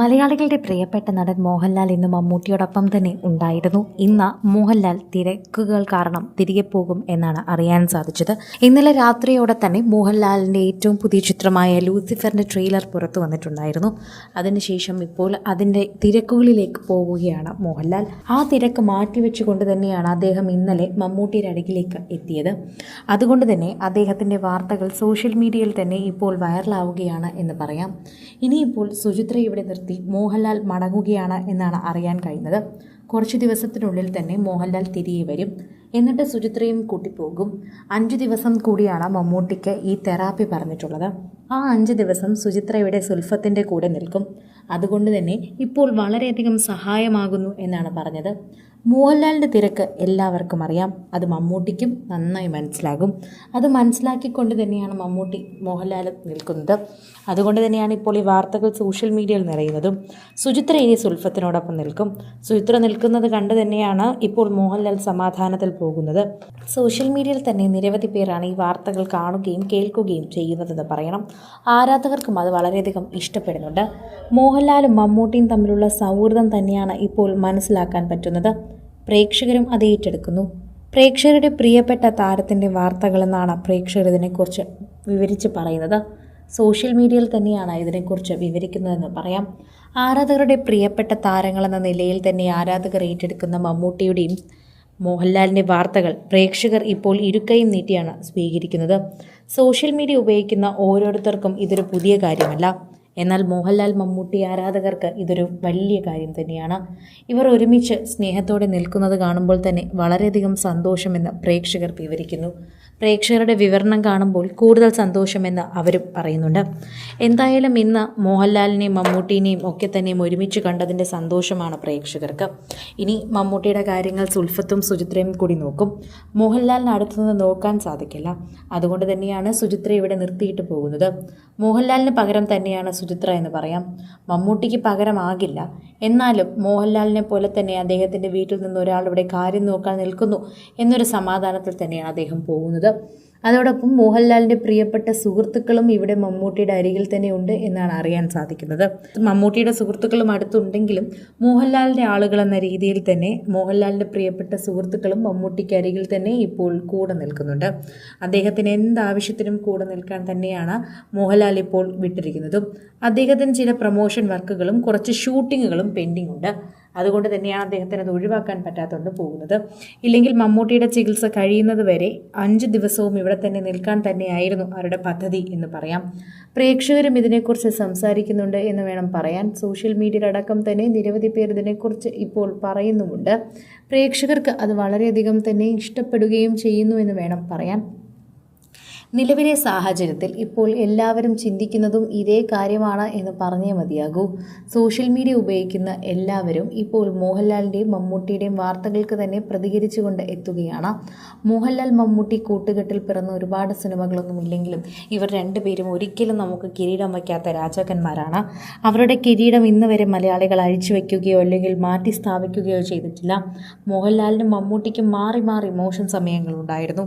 മലയാളികളുടെ പ്രിയപ്പെട്ട നടൻ മോഹൻലാൽ ഇന്ന് മമ്മൂട്ടിയോടൊപ്പം തന്നെ ഉണ്ടായിരുന്നു. ഇന്ന് മോഹൻലാൽ തിരക്കുകൾ കാരണം തിരികെ പോകും എന്നാണ് അറിയാൻ സാധിച്ചത്. ഇന്നലെ രാത്രിയോടെ തന്നെ മോഹൻലാലിന്റെ ഏറ്റവും പുതിയ ചിത്രമായ ലൂസിഫറിന്റെ ട്രെയിലർ പുറത്തു വന്നിട്ടുണ്ടായിരുന്നു. അതിനുശേഷം ഇപ്പോൾ അതിന്റെ തിരക്കുകളിലേക്ക് പോവുകയാണ് മോഹൻലാൽ. ആ തിരക്ക് മാറ്റിവെച്ചുകൊണ്ട് തന്നെയാണ് അദ്ദേഹം ഇന്നലെ മമ്മൂട്ടിയുടെ അടുക്കിലേക്ക് എത്തിയത്. അതുകൊണ്ട് തന്നെ അദ്ദേഹത്തിന്റെ വാർത്തകൾ സോഷ്യൽ മീഡിയയിൽ തന്നെ ഇപ്പോൾ വൈറലാവുകയാണ് എന്ന് പറയാം. ഇനിയിപ്പോൾ സുചിത്ര ഇവിടെ നിർത്തി മോഹൻലാൽ മടങ്ങുകയാണ് എന്നാണ് അറിയാൻ കഴിയുന്നത്. കുറച്ച് ദിവസത്തിനുള്ളിൽ തന്നെ മോഹൻലാൽ തിരികെ വരും. എന്നിട്ട് സുചിത്രയും കൂട്ടിപ്പോകും. അഞ്ച് ദിവസം കൂടിയാണ് മമ്മൂട്ടിക്ക് ഈ തെറാപ്പി പറഞ്ഞിട്ടുള്ളത്. ആ അഞ്ച് ദിവസം സുചിത്രയുടെ സുൽഫത്തിന്റെ കൂടെ നിൽക്കും. അതുകൊണ്ട് തന്നെ ഇപ്പോൾ വളരെയധികം സഹായമാകുന്നു എന്നാണ് പറഞ്ഞത്. മോഹൻലാലിന്റെ തിരക്ക് എല്ലാവർക്കും അറിയാം. അത് മമ്മൂട്ടിക്കും നന്നായി മനസ്സിലാകും. അത് മനസ്സിലാക്കിക്കൊണ്ട് തന്നെയാണ് മമ്മൂട്ടി മോഹൻലാൽ നിൽക്കുന്നത്. അതുകൊണ്ട് തന്നെയാണ് ഇപ്പോൾ ഈ വാർത്തകൾ സോഷ്യൽ മീഡിയയിൽ നിറയുന്നതും. സുചിത്ര ഇനി സുൽഫത്തിനോടൊപ്പം നിൽക്കും. സുചിത്ര നിൽക്കുന്നത് കണ്ട് തന്നെയാണ് ഇപ്പോൾ മോഹൻലാൽ സമാധാനത്തിൽ പോകുന്നത്. സോഷ്യൽ മീഡിയയിൽ തന്നെ നിരവധി പേരാണ് ഈ വാർത്തകൾ കാണുകയും കേൾക്കുകയും ചെയ്യുന്നതെന്ന് പറയണം. ആരാധകർക്കും അത് വളരെയധികം ഇഷ്ടപ്പെടുന്നുണ്ട്. മോഹൻലാലും മമ്മൂട്ടിയും തമ്മിലുള്ള സൗഹൃദം തന്നെയാണ് ഇപ്പോൾ മനസ്സിലാക്കാൻ പറ്റുന്നത്. പ്രേക്ഷകരും അത് ഏറ്റെടുക്കുന്നു. പ്രേക്ഷകരുടെ പ്രിയപ്പെട്ട താരത്തിന്റെ വാർത്തകളെന്നാണ് പ്രേക്ഷകർ ഇതിനെക്കുറിച്ച് വിവരിച്ച് പറയുന്നത്. സോഷ്യൽ മീഡിയയിൽ തന്നെയാണ് ഇതിനെക്കുറിച്ച് വിവരിക്കുന്നതെന്ന് പറയാം. ആരാധകരുടെ പ്രിയപ്പെട്ട താരങ്ങളെന്ന നിലയിൽ തന്നെ ആരാധകർ ഏറ്റെടുക്കുന്ന മമ്മൂട്ടിയുടെയും മോഹൻലാലിന്റെ വാർത്തകൾ പ്രേക്ഷകർ ഇപ്പോൾ ഇരുക്കയും നീട്ടിയാണ് സ്വീകരിക്കുന്നത്. സോഷ്യൽ മീഡിയ ഉപയോഗിക്കുന്ന ഓരോരുത്തർക്കും ഇതൊരു പുതിയ കാര്യമല്ല. എന്നാൽ മോഹൻലാൽ മമ്മൂട്ടി ആരാധകർക്ക് ഇതൊരു വലിയ കാര്യം തന്നെയാണ്. ഇവർ ഒരുമിച്ച് സ്നേഹത്തോടെ നിൽക്കുന്നത് കാണുമ്പോൾ തന്നെ വളരെയധികം സന്തോഷമെന്ന് പ്രേക്ഷകർ വിവരിക്കുന്നു. പ്രേക്ഷകരുടെ വിവരണം കാണുമ്പോൾ കൂടുതൽ സന്തോഷമെന്ന് അവരും പറയുന്നുണ്ട്. എന്തായാലും ഇന്ന് മോഹൻലാലിനെയും മമ്മൂട്ടീനെയും ഒക്കെ തന്നെയും ഒരുമിച്ച് കണ്ടതിന്റെ സന്തോഷമാണ് പ്രേക്ഷകർക്ക്. ഇനി മമ്മൂട്ടിയുടെ കാര്യങ്ങൾ സുൽഫത്തും സുചിത്രയും കൂടി നോക്കും. മോഹൻലാലിന് അടുത്തുനിന്ന് നോക്കാൻ സാധിക്കില്ല. അതുകൊണ്ട് തന്നെയാണ് സുചിത്ര ഇവിടെ നിർത്തിയിട്ട് പോകുന്നത്. മോഹൻലാലിന് പകരം തന്നെയാണ് സുചിത്ര എന്ന് പറയാം. മമ്മൂട്ടിക്ക് പകരമാകില്ല എന്നാലും മോഹൻലാലിനെ പോലെ തന്നെ അദ്ദേഹത്തിന്റെ വീട്ടിൽ നിന്ന് ഒരാൾ കാര്യം നോക്കാൻ നിൽക്കുന്നു എന്നൊരു സമാധാനത്തിൽ തന്നെയാണ് അദ്ദേഹം പോകുന്നത്. അതോടൊപ്പം മോഹൻലാലിന്റെ പ്രിയപ്പെട്ട സുഹൃത്തുക്കളും ഇവിടെ മമ്മൂട്ടിയുടെ അരികിൽ തന്നെ ഉണ്ട് എന്നാണ് അറിയാൻ സാധിക്കുന്നത്. മമ്മൂട്ടിയുടെ സുഹൃത്തുക്കളും അടുത്തുണ്ടെങ്കിലും മോഹൻലാലിന്റെ ആളുകൾ എന്ന രീതിയിൽ തന്നെ മോഹൻലാലിന്റെ പ്രിയപ്പെട്ട സുഹൃത്തുക്കളും മമ്മൂട്ടിക്ക് അരികിൽ തന്നെ ഇപ്പോൾ കൂടെ നിൽക്കുന്നുണ്ട്. അദ്ദേഹത്തിന് എന്താവശ്യത്തിനും കൂടെ നിൽക്കാൻ തന്നെയാണ് മോഹൻലാൽ ഇപ്പോൾ വിട്ടിരിക്കുന്നതും. അദ്ദേഹത്തിന് ചില പ്രൊമോഷൻ വർക്കുകളും കുറച്ച് ഷൂട്ടിങ്ങുകളും പെൻഡിങ് ഉണ്ട് അതുകൊണ്ട് തന്നെയാണ് അദ്ദേഹത്തിന് അത് ഒഴിവാക്കാൻ പറ്റാത്തതുകൊണ്ട് പോകുന്നത്. ഇല്ലെങ്കിൽ മമ്മൂട്ടിയുടെ ചികിത്സ കഴിയുന്നത് വരെ അഞ്ച് ദിവസവും ഇവിടെ തന്നെ നിൽക്കാൻ തന്നെയായിരുന്നു അവരുടെ പദ്ധതി എന്ന് പറയാം. പ്രേക്ഷകരും ഇതിനെക്കുറിച്ച് സംസാരിക്കുന്നുണ്ട് എന്ന് വേണം പറയാൻ. സോഷ്യൽ മീഡിയയിലടക്കം തന്നെ നിരവധി പേർ ഇതിനെക്കുറിച്ച് ഇപ്പോൾ പറയുന്നുമുണ്ട്. പ്രേക്ഷകർക്ക് അത് വളരെയധികം തന്നെ ഇഷ്ടപ്പെടുകയും ചെയ്യുന്നു എന്ന് വേണം പറയാൻ. നിലവിലെ സാഹചര്യത്തിൽ ഇപ്പോൾ എല്ലാവരും ചിന്തിക്കുന്നതും ഇതേ കാര്യമാണ് എന്ന് പറഞ്ഞേ മതിയാകൂ. സോഷ്യൽ മീഡിയ ഉപയോഗിക്കുന്ന എല്ലാവരും ഇപ്പോൾ മോഹൻലാലിന്റെയും മമ്മൂട്ടിയുടെയും വാർത്തകൾക്ക് തന്നെ പ്രതികരിച്ചുകൊണ്ട് എത്തുകയാണ്. മോഹൻലാൽ മമ്മൂട്ടി കൂട്ടുകെട്ടിൽ പിറന്ന ഒരുപാട് സിനിമകളൊന്നും ഇല്ലെങ്കിലും ഇവർ രണ്ടുപേരും ഒരിക്കലും നമുക്ക് കിരീടം വയ്ക്കാത്ത രാജാക്കന്മാരാണ്. അവരുടെ കിരീടം ഇന്ന് വരെ മലയാളികൾ അഴിച്ചു വയ്ക്കുകയോ അല്ലെങ്കിൽ മാറ്റി സ്ഥാപിക്കുകയോ ചെയ്തിട്ടില്ല. മോഹൻലാലിനും മമ്മൂട്ടിക്കും മാറി മാറി മോശം സമയങ്ങളുണ്ടായിരുന്നു.